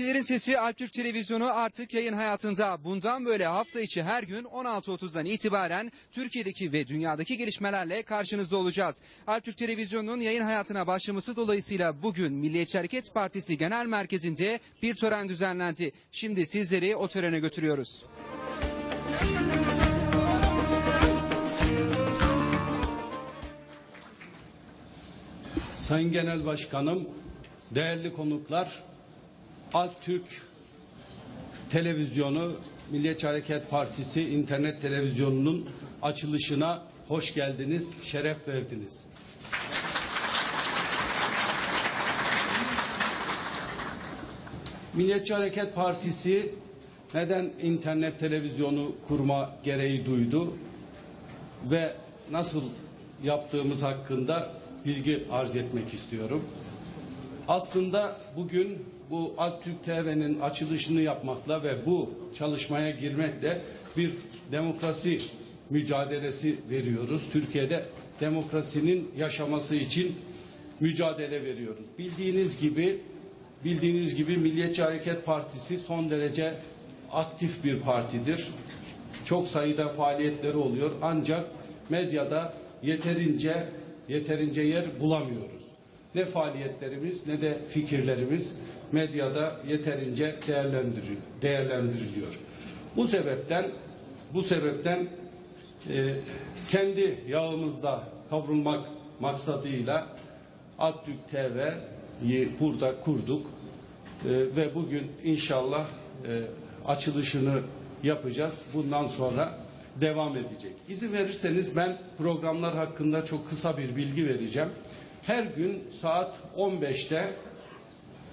Milliyetçilerin Sesi Alptürk Televizyonu artık yayın hayatında. Bundan böyle hafta içi her gün 16.30'dan itibaren Türkiye'deki ve dünyadaki gelişmelerle karşınızda olacağız. Alptürk Televizyonu'nun yayın hayatına başlaması dolayısıyla bugün Milliyetçi Hareket Partisi Genel Merkezi'nde bir tören düzenlendi. Şimdi sizleri o törene götürüyoruz. Sayın Genel Başkanım, değerli konuklar, Alttürk Televizyonu, Milliyetçi Hareket Partisi internet televizyonunun açılışına hoş geldiniz, şeref verdiniz. Milliyetçi Hareket Partisi neden internet televizyonu kurma gereği duydu ve nasıl yaptığımız hakkında bilgi arz etmek istiyorum. Aslında bugün bu Alttürk TV'nin açılışını yapmakla ve bu çalışmaya girmekle bir demokrasi mücadelesi veriyoruz. Türkiye'de demokrasinin yaşaması için mücadele veriyoruz. Bildiğiniz gibi bildiğiniz gibi Milliyetçi Hareket Partisi son derece aktif bir partidir. Çok sayıda faaliyetleri oluyor ancak medyada yeterince yeterince yer bulamıyoruz. Ne faaliyetlerimiz ne de fikirlerimiz medyada yeterince değerlendiriliyor. Bu sebepten bu sebepten e, kendi yağımızda kavrulmak maksadıyla Aktürk TV'yi burada kurduk E, ve bugün inşallah e, açılışını yapacağız. Bundan sonra devam edecek. İzin verirseniz ben programlar hakkında çok kısa bir bilgi vereceğim. Her gün saat 15'te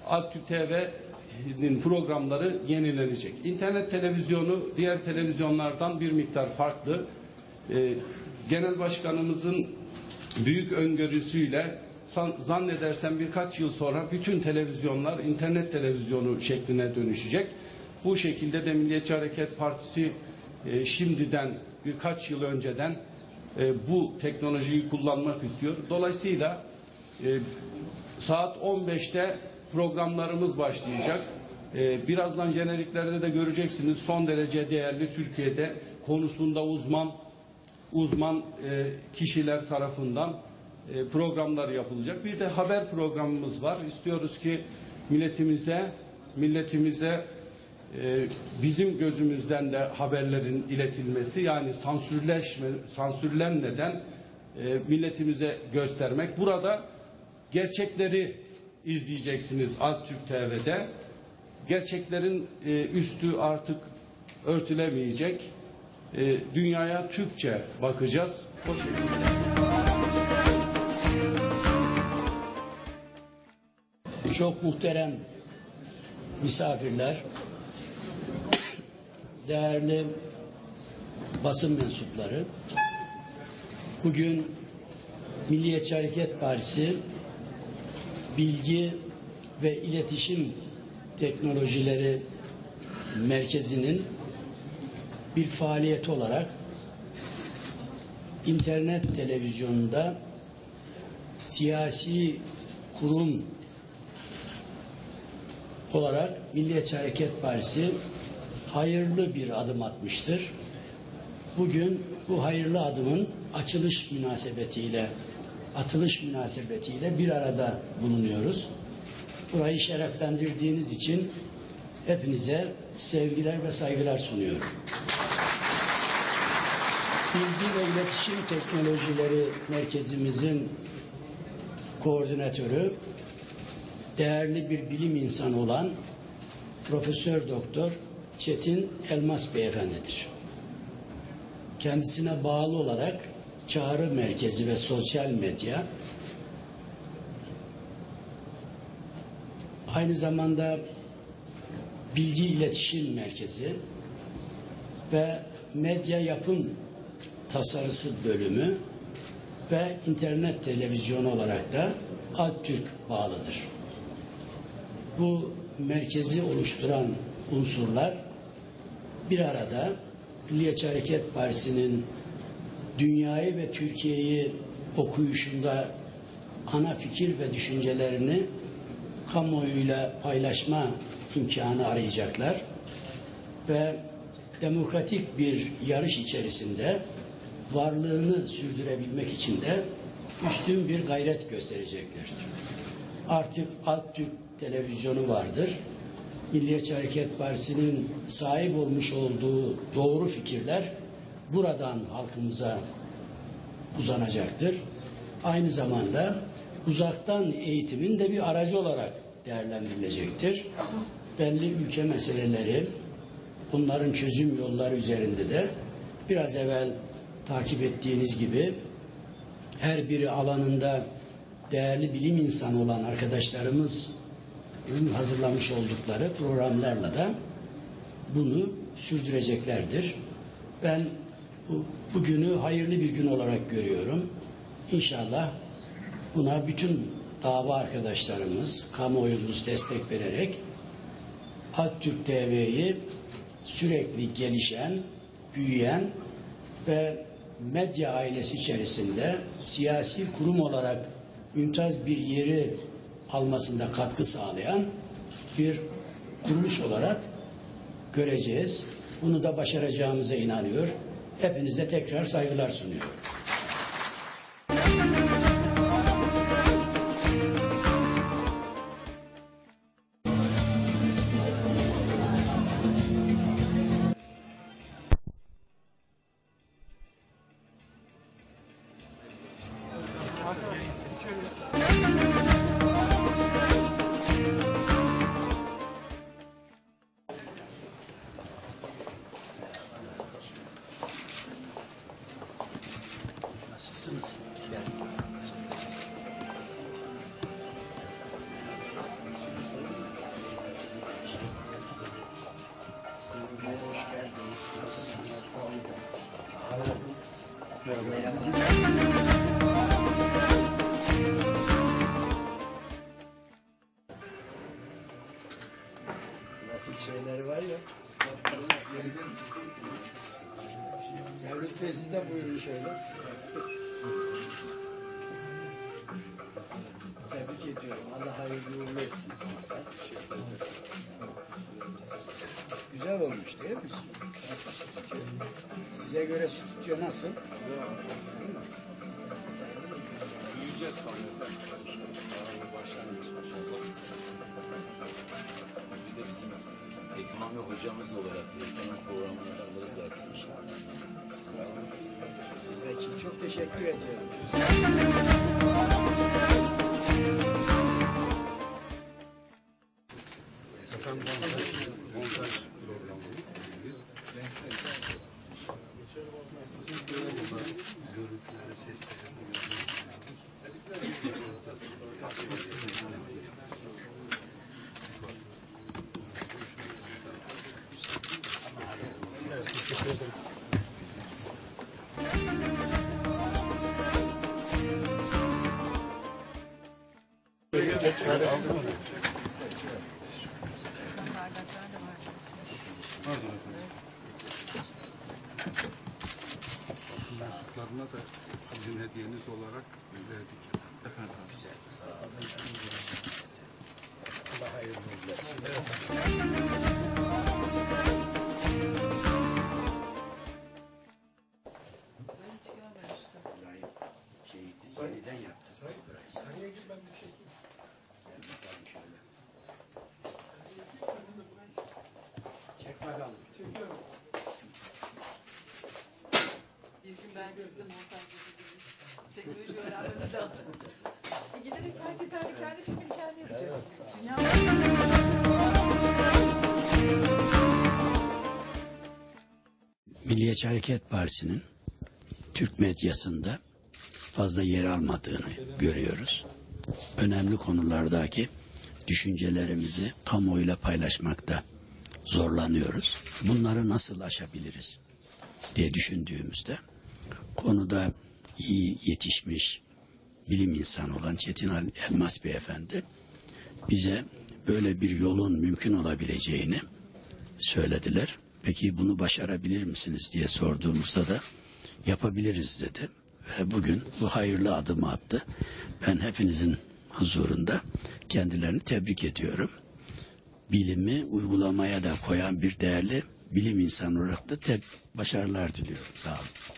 Altü TV'nin programları yenilenecek. İnternet televizyonu diğer televizyonlardan bir miktar farklı. Ee, Genel Başkanımızın büyük öngörüsüyle zannedersem birkaç yıl sonra bütün televizyonlar internet televizyonu şekline dönüşecek. Bu şekilde de Milliyetçi Hareket Partisi e, şimdiden birkaç yıl önceden e, bu teknolojiyi kullanmak istiyor. Dolayısıyla e, saat 15'te programlarımız başlayacak. E, birazdan jeneriklerde de göreceksiniz son derece değerli Türkiye'de konusunda uzman uzman e, kişiler tarafından e, programlar yapılacak. Bir de haber programımız var. İstiyoruz ki milletimize milletimize e, bizim gözümüzden de haberlerin iletilmesi yani sansürleşme sansürlenmeden e, milletimize göstermek. Burada gerçekleri izleyeceksiniz Alttürk TV'de. Gerçeklerin e, üstü artık örtülemeyecek. E, dünyaya Türkçe bakacağız. Şekilde. Çok muhterem misafirler, değerli basın mensupları, bugün Milliyetçi Hareket Partisi Bilgi ve İletişim Teknolojileri Merkezi'nin bir faaliyeti olarak internet televizyonunda siyasi kurum olarak Milliyetçi Hareket Partisi hayırlı bir adım atmıştır. Bugün bu hayırlı adımın açılış münasebetiyle, atılış münasebetiyle bir arada bulunuyoruz. Burayı şereflendirdiğiniz için hepinize sevgiler ve saygılar sunuyorum. Bilgi ve İletişim Teknolojileri Merkezimizin koordinatörü değerli bir bilim insanı olan Profesör Doktor Çetin Elmas Beyefendidir. Kendisine bağlı olarak çağrı merkezi ve sosyal medya aynı zamanda bilgi iletişim merkezi ve medya yapım tasarısı bölümü ve internet televizyonu olarak da Alttürk bağlıdır. Bu merkezi oluşturan unsurlar bir arada Milliyetçi Hareket Partisi'nin dünyayı ve Türkiye'yi okuyuşunda ana fikir ve düşüncelerini kamuoyuyla paylaşma imkanı arayacaklar ve demokratik bir yarış içerisinde varlığını sürdürebilmek için de üstün bir gayret göstereceklerdir. Artık Alttürk televizyonu vardır. Milliyetçi Hareket Partisi'nin sahip olmuş olduğu doğru fikirler buradan halkımıza uzanacaktır. Aynı zamanda uzaktan eğitimin de bir aracı olarak değerlendirilecektir. Belli ülke meseleleri, bunların çözüm yolları üzerinde de biraz evvel takip ettiğiniz gibi her biri alanında değerli bilim insanı olan arkadaşlarımızın hazırlamış oldukları programlarla da bunu sürdüreceklerdir. Ben bu, bugünü hayırlı bir gün olarak görüyorum. İnşallah buna bütün dava arkadaşlarımız, kamuoyumuz destek vererek Aktürk TV'yi sürekli gelişen, büyüyen ve medya ailesi içerisinde siyasi kurum olarak mümtaz bir yeri almasında katkı sağlayan bir kuruluş olarak göreceğiz. Bunu da başaracağımıza inanıyor. Hepinize tekrar saygılar sunuyorum. Nasıl şeyler var ya. Mevlüt Bey siz de buyurun şöyle. Tebrik ediyorum. Allah hayırlı uğurlu etsin. Güzel olmuş değil mi? Size göre stüdyo nasıl? Büyüyeceğiz sonra. Başlangıç maşallah. Bir de bizim ekonomi hocamız olarak ekonomi programını alırız zaten inşallah. Peki çok teşekkür ediyorum. Çok sağ olun. mensuplarına da sizin hediyeniz olarak verdik. Efendim. Allah hayırlı uğurlu Milliyetçi Hareket Partisi'nin Türk medyasında fazla yer almadığını görüyoruz. Önemli konulardaki düşüncelerimizi kamuoyuyla paylaşmakta zorlanıyoruz. Bunları nasıl aşabiliriz diye düşündüğümüzde konuda iyi yetişmiş bilim insanı olan Çetin Elmas Beyefendi bize böyle bir yolun mümkün olabileceğini söylediler. Peki bunu başarabilir misiniz diye sorduğumuzda da yapabiliriz dedi. Ve bugün bu hayırlı adımı attı. Ben hepinizin huzurunda kendilerini tebrik ediyorum. bilimi uygulamaya da koyan bir değerli bilim insanı olarak da başarılar diliyorum. Sağ olun.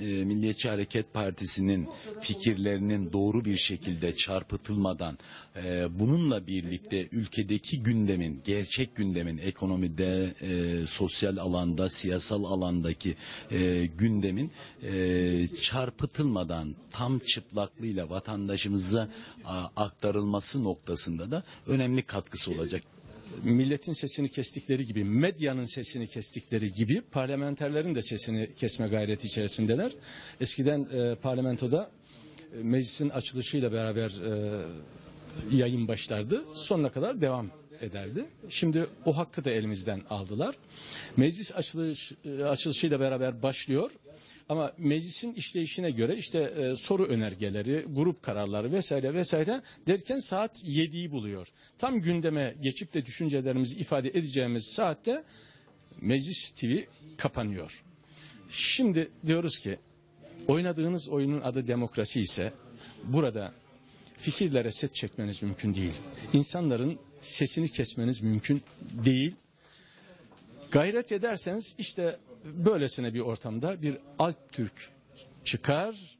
E, Milliyetçi Hareket Partisi'nin fikirlerinin doğru bir şekilde çarpıtılmadan e, bununla birlikte ülkedeki gündemin, gerçek gündemin ekonomide, e, sosyal alanda, siyasal alandaki e, gündemin e, çarpıtılmadan tam çıplaklığıyla vatandaşımıza a, aktarılması noktasında da önemli katkısı olacak. Milletin sesini kestikleri gibi, medyanın sesini kestikleri gibi parlamenterlerin de sesini kesme gayreti içerisindeler. Eskiden e, parlamentoda e, meclisin açılışıyla beraber e, yayın başlardı. Sonuna kadar devam ederdi. Şimdi o hakkı da elimizden aldılar. Meclis açılış, e, açılışıyla beraber başlıyor. Ama meclisin işleyişine göre işte e, soru önergeleri, grup kararları vesaire vesaire derken saat 7'yi buluyor. Tam gündeme geçip de düşüncelerimizi ifade edeceğimiz saatte Meclis TV kapanıyor. Şimdi diyoruz ki oynadığınız oyunun adı demokrasi ise burada fikirlere set çekmeniz mümkün değil. İnsanların sesini kesmeniz mümkün değil. Gayret ederseniz işte böylesine bir ortamda bir Alp Türk çıkar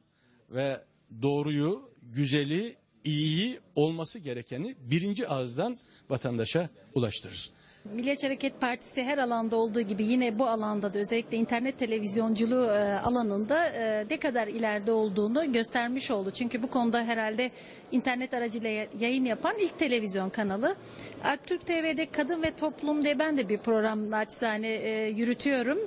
ve doğruyu, güzeli, iyiyi olması gerekeni birinci ağızdan vatandaşa ulaştırır. Milliyetçi Hareket Partisi her alanda olduğu gibi yine bu alanda da özellikle internet televizyonculuğu e, alanında e, ne kadar ileride olduğunu göstermiş oldu. Çünkü bu konuda herhalde internet aracıyla ya- yayın yapan ilk televizyon kanalı. Alptürk TV'de Kadın ve Toplum diye ben de bir program naçizane e, yürütüyorum.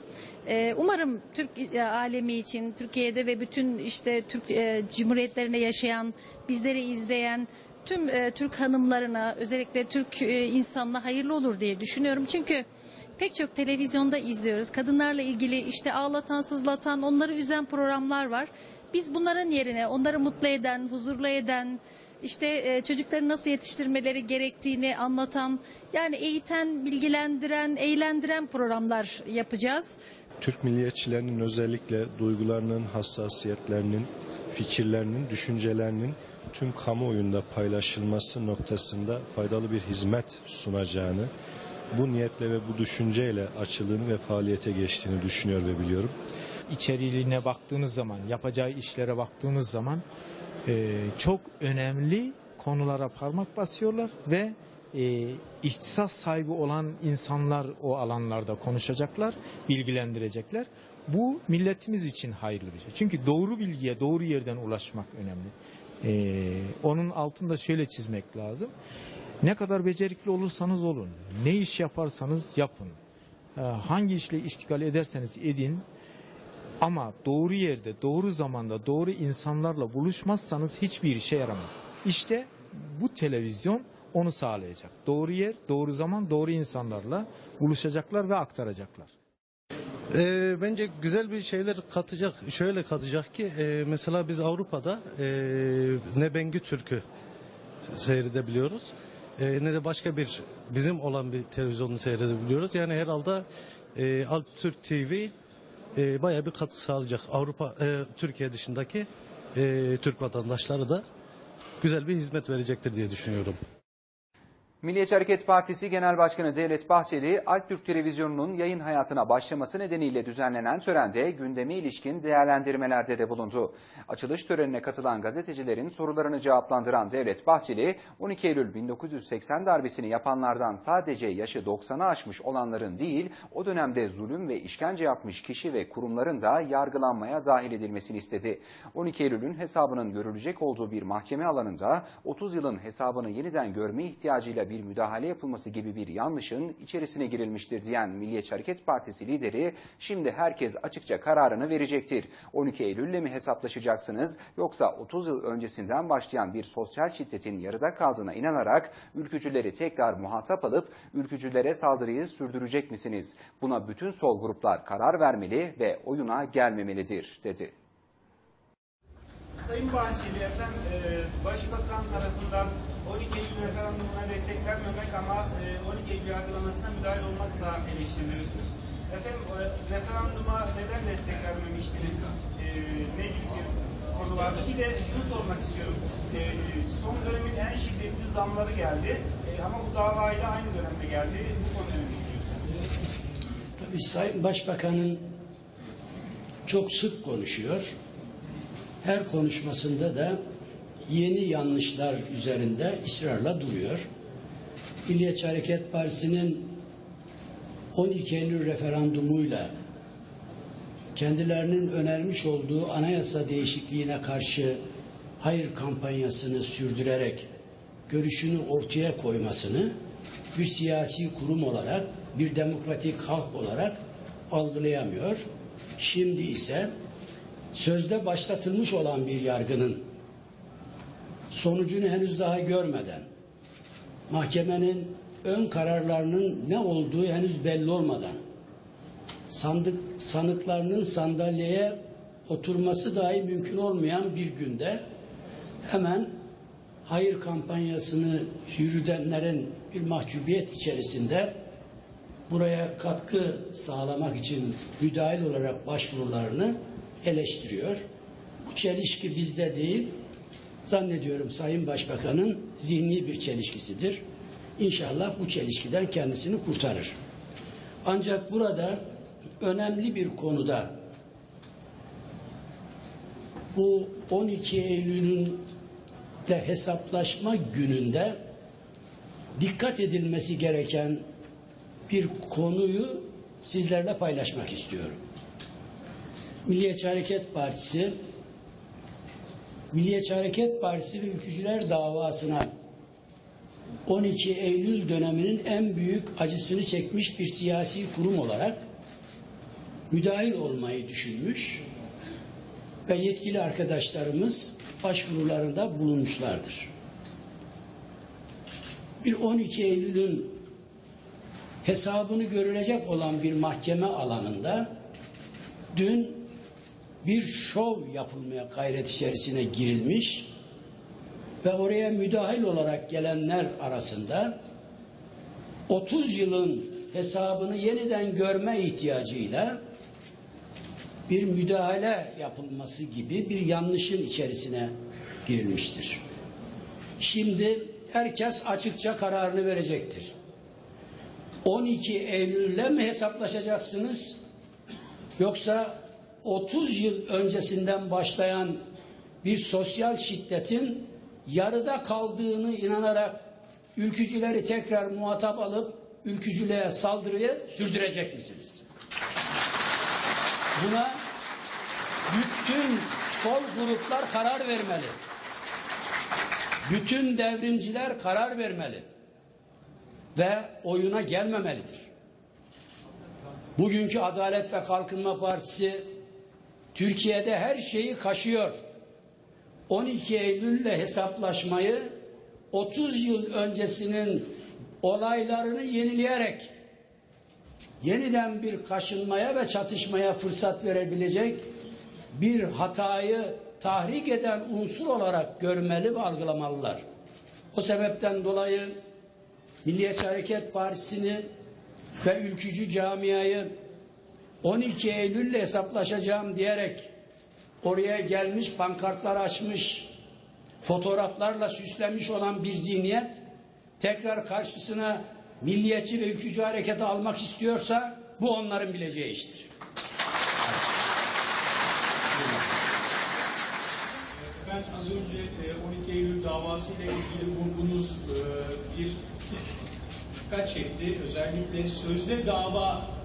Umarım Türk alemi için Türkiye'de ve bütün işte Türk e, cumhuriyetlerinde yaşayan, bizleri izleyen tüm e, Türk hanımlarına özellikle Türk e, insanına hayırlı olur diye düşünüyorum. Çünkü pek çok televizyonda izliyoruz. Kadınlarla ilgili işte ağlatan, sızlatan, onları üzen programlar var. Biz bunların yerine onları mutlu eden, huzurlu eden, işte e, çocukları nasıl yetiştirmeleri gerektiğini anlatan, yani eğiten, bilgilendiren, eğlendiren programlar yapacağız. Türk milliyetçilerinin özellikle duygularının, hassasiyetlerinin, fikirlerinin, düşüncelerinin tüm kamuoyunda paylaşılması noktasında faydalı bir hizmet sunacağını, bu niyetle ve bu düşünceyle açıldığını ve faaliyete geçtiğini düşünüyor ve biliyorum. içeriğine baktığınız zaman, yapacağı işlere baktığınız zaman e, çok önemli konulara parmak basıyorlar ve e, ihtisas sahibi olan insanlar o alanlarda konuşacaklar, bilgilendirecekler. Bu milletimiz için hayırlı bir şey. Çünkü doğru bilgiye doğru yerden ulaşmak önemli. E, onun altında şöyle çizmek lazım. Ne kadar becerikli olursanız olun, ne iş yaparsanız yapın, e, hangi işle iştigal ederseniz edin, ama doğru yerde, doğru zamanda, doğru insanlarla buluşmazsanız hiçbir işe yaramaz. İşte bu televizyon onu sağlayacak. Doğru yer, doğru zaman, doğru insanlarla buluşacaklar ve aktaracaklar. Ee, bence güzel bir şeyler katacak. Şöyle katacak ki e, mesela biz Avrupa'da e, ne Bengü Türk'ü seyredebiliyoruz. e, ne de başka bir bizim olan bir televizyonu seyredebiliyoruz. Yani herhalde e, Alp Türk TV e, bayağı bir katkı sağlayacak. Avrupa, e, Türkiye dışındaki e, Türk vatandaşları da güzel bir hizmet verecektir diye düşünüyorum. Milliyetçi Hareket Partisi Genel Başkanı Devlet Bahçeli, Alptürk Televizyonu'nun yayın hayatına başlaması nedeniyle düzenlenen törende gündeme ilişkin değerlendirmelerde de bulundu. Açılış törenine katılan gazetecilerin sorularını cevaplandıran Devlet Bahçeli, 12 Eylül 1980 darbesini yapanlardan sadece yaşı 90'ı aşmış olanların değil, o dönemde zulüm ve işkence yapmış kişi ve kurumların da yargılanmaya dahil edilmesini istedi. 12 Eylül'ün hesabının görülecek olduğu bir mahkeme alanında 30 yılın hesabını yeniden görme ihtiyacıyla bir müdahale yapılması gibi bir yanlışın içerisine girilmiştir diyen Milliyetçi Hareket Partisi lideri şimdi herkes açıkça kararını verecektir. 12 Eylül'le mi hesaplaşacaksınız yoksa 30 yıl öncesinden başlayan bir sosyal şiddetin yarıda kaldığına inanarak ülkücüleri tekrar muhatap alıp ülkücülere saldırıyı sürdürecek misiniz? Buna bütün sol gruplar karar vermeli ve oyuna gelmemelidir dedi. Sayın Bahçeli efendim, e, Başbakan tarafından 12 Eylül referandumuna destek vermemek ama e, 12 Eylül yargılamasına müdahale olmakla eleştiriliyorsunuz. Efendim e, referanduma neden destek vermemiştiniz? E, ne gibi bir konularda. Bir de şunu sormak istiyorum. E, son dönemin en şiddetli zamları geldi. E, ama bu davayla aynı dönemde geldi. Bu konuda ne düşünüyorsunuz? Tabii Sayın Başbakan'ın çok sık konuşuyor. Her konuşmasında da yeni yanlışlar üzerinde ısrarla duruyor. Milliyetçi Hareket Partisi'nin 12 Eylül referandumuyla kendilerinin önermiş olduğu anayasa değişikliğine karşı hayır kampanyasını sürdürerek görüşünü ortaya koymasını bir siyasi kurum olarak, bir demokratik halk olarak algılayamıyor. Şimdi ise sözde başlatılmış olan bir yargının sonucunu henüz daha görmeden, mahkemenin ön kararlarının ne olduğu henüz belli olmadan, sandık sanıklarının sandalyeye oturması dahi mümkün olmayan bir günde hemen hayır kampanyasını yürütenlerin bir mahcubiyet içerisinde buraya katkı sağlamak için müdahil olarak başvurularını eleştiriyor. Bu çelişki bizde değil, zannediyorum Sayın Başbakan'ın zihni bir çelişkisidir. İnşallah bu çelişkiden kendisini kurtarır. Ancak burada önemli bir konuda bu 12 Eylül'ün de hesaplaşma gününde dikkat edilmesi gereken bir konuyu sizlerle paylaşmak istiyorum. Milliyetçi Hareket Partisi Milliyetçi Hareket Partisi ve Ülkücüler davasına 12 Eylül döneminin en büyük acısını çekmiş bir siyasi kurum olarak müdahil olmayı düşünmüş ve yetkili arkadaşlarımız başvurularında bulunmuşlardır. Bir 12 Eylül'ün hesabını görülecek olan bir mahkeme alanında dün bir şov yapılmaya gayret içerisine girilmiş ve oraya müdahil olarak gelenler arasında 30 yılın hesabını yeniden görme ihtiyacıyla bir müdahale yapılması gibi bir yanlışın içerisine girilmiştir. Şimdi herkes açıkça kararını verecektir. 12 Eylül'le mi hesaplaşacaksınız? Yoksa 30 yıl öncesinden başlayan bir sosyal şiddetin yarıda kaldığını inanarak ülkücüleri tekrar muhatap alıp ülkücülüğe saldırıyı sürdürecek misiniz? Buna bütün sol gruplar karar vermeli. Bütün devrimciler karar vermeli. Ve oyuna gelmemelidir. Bugünkü Adalet ve Kalkınma Partisi Türkiye'de her şeyi kaşıyor. 12 Eylül'le hesaplaşmayı 30 yıl öncesinin olaylarını yenileyerek yeniden bir kaşınmaya ve çatışmaya fırsat verebilecek bir hatayı tahrik eden unsur olarak görmeli ve algılamalılar. O sebepten dolayı Milliyetçi Hareket Partisi'ni ve ülkücü camiayı 12 Eylül'le hesaplaşacağım diyerek oraya gelmiş pankartlar açmış fotoğraflarla süslenmiş olan bir zihniyet tekrar karşısına milliyetçi ve ülkücü hareketi almak istiyorsa bu onların bileceği iştir. Ben az önce e, 12 Eylül davası ile ilgili vurgunuz e, bir dikkat çekti. Özellikle sözde dava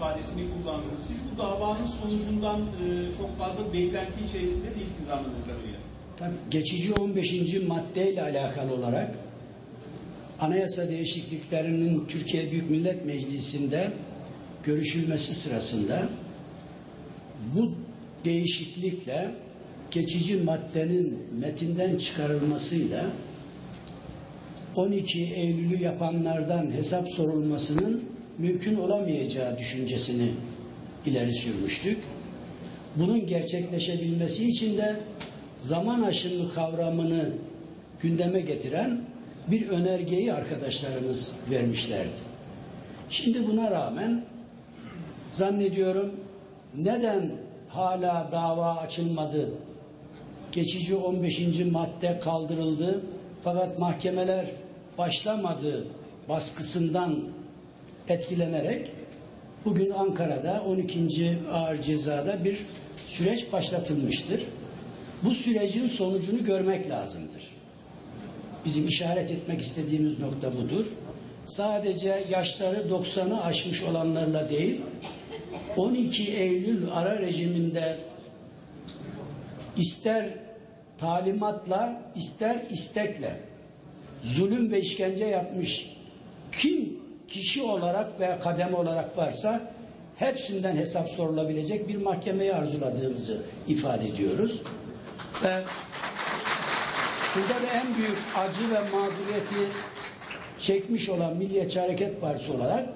ifadesini kullandınız. Siz bu davanın sonucundan e, çok fazla beklenti içerisinde değilsiniz anladığım kadarıyla. Tabii geçici 15. maddeyle alakalı olarak anayasa değişikliklerinin Türkiye Büyük Millet Meclisi'nde görüşülmesi sırasında bu değişiklikle geçici maddenin metinden çıkarılmasıyla 12 Eylül'ü yapanlardan hesap sorulmasının mümkün olamayacağı düşüncesini ileri sürmüştük. Bunun gerçekleşebilmesi için de zaman aşımı kavramını gündeme getiren bir önergeyi arkadaşlarımız vermişlerdi. Şimdi buna rağmen zannediyorum neden hala dava açılmadı geçici 15. madde kaldırıldı. Fakat mahkemeler başlamadı baskısından etkilenerek bugün Ankara'da 12. ağır cezada bir süreç başlatılmıştır. Bu sürecin sonucunu görmek lazımdır. Bizim işaret etmek istediğimiz nokta budur. Sadece yaşları 90'ı aşmış olanlarla değil, 12 Eylül ara rejiminde ister talimatla ister istekle zulüm ve işkence yapmış kim kişi olarak veya kademe olarak varsa hepsinden hesap sorulabilecek bir mahkemeyi arzuladığımızı ifade ediyoruz. Ve burada da en büyük acı ve mağduriyeti çekmiş olan Milliyetçi Hareket Partisi olarak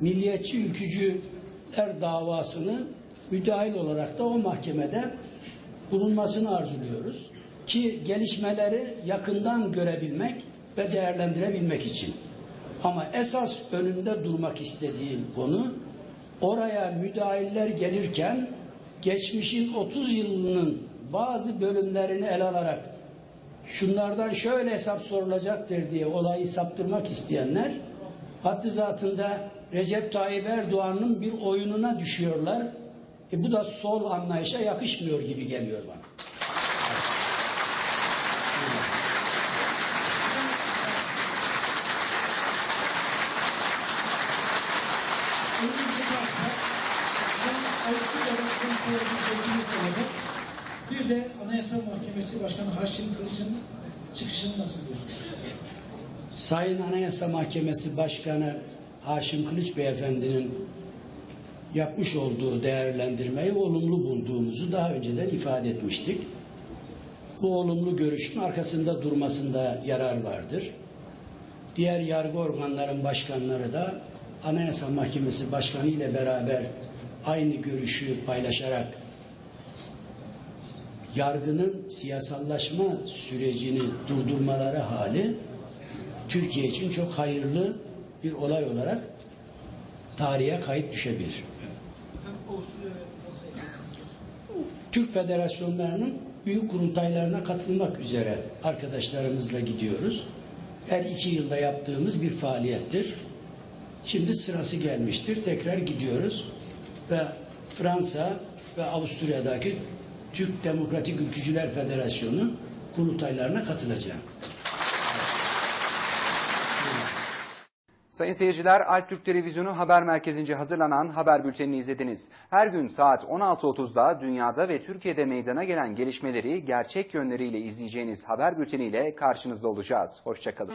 milliyetçi ülkücüler davasını müdahil olarak da o mahkemede bulunmasını arzuluyoruz. Ki gelişmeleri yakından görebilmek ve değerlendirebilmek için. Ama esas önünde durmak istediğim konu oraya müdahiller gelirken geçmişin 30 yılının bazı bölümlerini ele alarak şunlardan şöyle hesap sorulacaktır diye olayı saptırmak isteyenler haddi zatında Recep Tayyip Erdoğan'ın bir oyununa düşüyorlar. E bu da sol anlayışa yakışmıyor gibi geliyor bana. Bir de Anayasa Mahkemesi Başkanı Haşim Kılıç'ın çıkışını nasıl buluyorsunuz? Sayın Anayasa Mahkemesi Başkanı Haşim Kılıç Beyefendi'nin yapmış olduğu değerlendirmeyi olumlu bulduğumuzu daha önceden ifade etmiştik. Bu olumlu görüşün arkasında durmasında yarar vardır. Diğer yargı organların başkanları da Anayasa Mahkemesi Başkanı ile beraber aynı görüşü paylaşarak yargının siyasallaşma sürecini durdurmaları hali Türkiye için çok hayırlı bir olay olarak tarihe kayıt düşebilir. Türk federasyonlarının büyük kurultaylarına katılmak üzere arkadaşlarımızla gidiyoruz. Her iki yılda yaptığımız bir faaliyettir. Şimdi sırası gelmiştir. Tekrar gidiyoruz ve Fransa ve Avusturya'daki Türk Demokratik Ülkücüler Federasyonu kurultaylarına katılacağım. Sayın seyirciler, Alp Türk Televizyonu haber merkezince hazırlanan haber bültenini izlediniz. Her gün saat 16.30'da dünyada ve Türkiye'de meydana gelen gelişmeleri gerçek yönleriyle izleyeceğiniz haber bülteniyle karşınızda olacağız. Hoşçakalın.